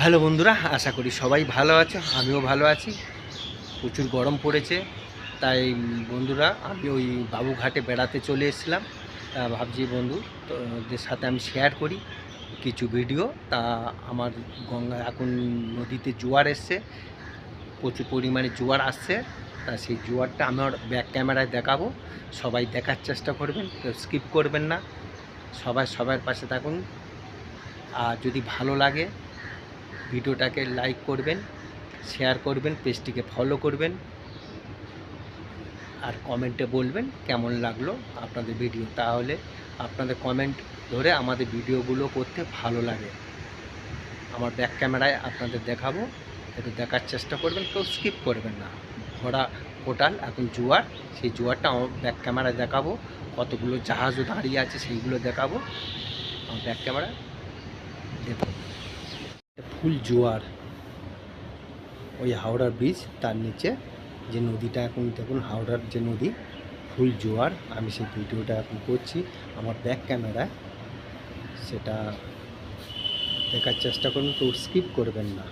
Hello বন্ধুরা, আশা করি সবাই ভালো আছো, আমিও ভালো আছি। প্রচুর গরম পড়েছে, তাই বন্ধুরা আমি ওই বাবুঘাটে বেড়াতে চলে এসেছিলাম। ভাবছি বন্ধু, তোদের সাথে আমি শেয়ার করি কিছু ভিডিও তা আমার গঙ্গা, এখন নদীতে জোয়ার এসছে, প্রচুর পরিমাণে জোয়ার আসছে। তা সেই জোয়ারটা আমার ব্যাক ক্যামেরায় দেখাবো। সবাই দেখার চেষ্টা করবেন স্কিপ করবেন না। সবাই সবার পাশে থাকুন। আর যদি ভালো লাগে ভিডিওটাকে লাইক করবেন শেয়ার করবেন পেজটিকে ফলো করবেন, আর কমেন্টে বলবেন কেমন লাগল আপনাদের ভিডিও তাহলে আপনাদের কমেন্ট ধরে আমাদের ভিডিওগুলো করতে ভালো লাগে। আমার ব্যাক ক্যামেরায় আপনাদের দেখাবো, একটু দেখার চেষ্টা করবেন, কেউ স্কিপ করবেন না। ভরা কোটাল, এখন জোয়ার, সেই জোয়ারটা আমার ব্যাক ক্যামেরায় দেখাবো, কতগুলো জাহাজও দাঁড়িয়ে আছে সেইগুলো দেখাবো। আমার ব্যাক ক্যামেরা দেখুন। ফুল জোয়ার। ওই হাওড়ার ব্রিজ তার নিচে যে নদীটা এখন দেখুন, হাওড়ার যে নদী, ফুল জোয়ার। আমি সেই ভিডিওটা এখন করছি। আমার ব্যাক ক্যামেরায় সেটা দেখার চেষ্টা করুন, তো স্কিপ করবেন না।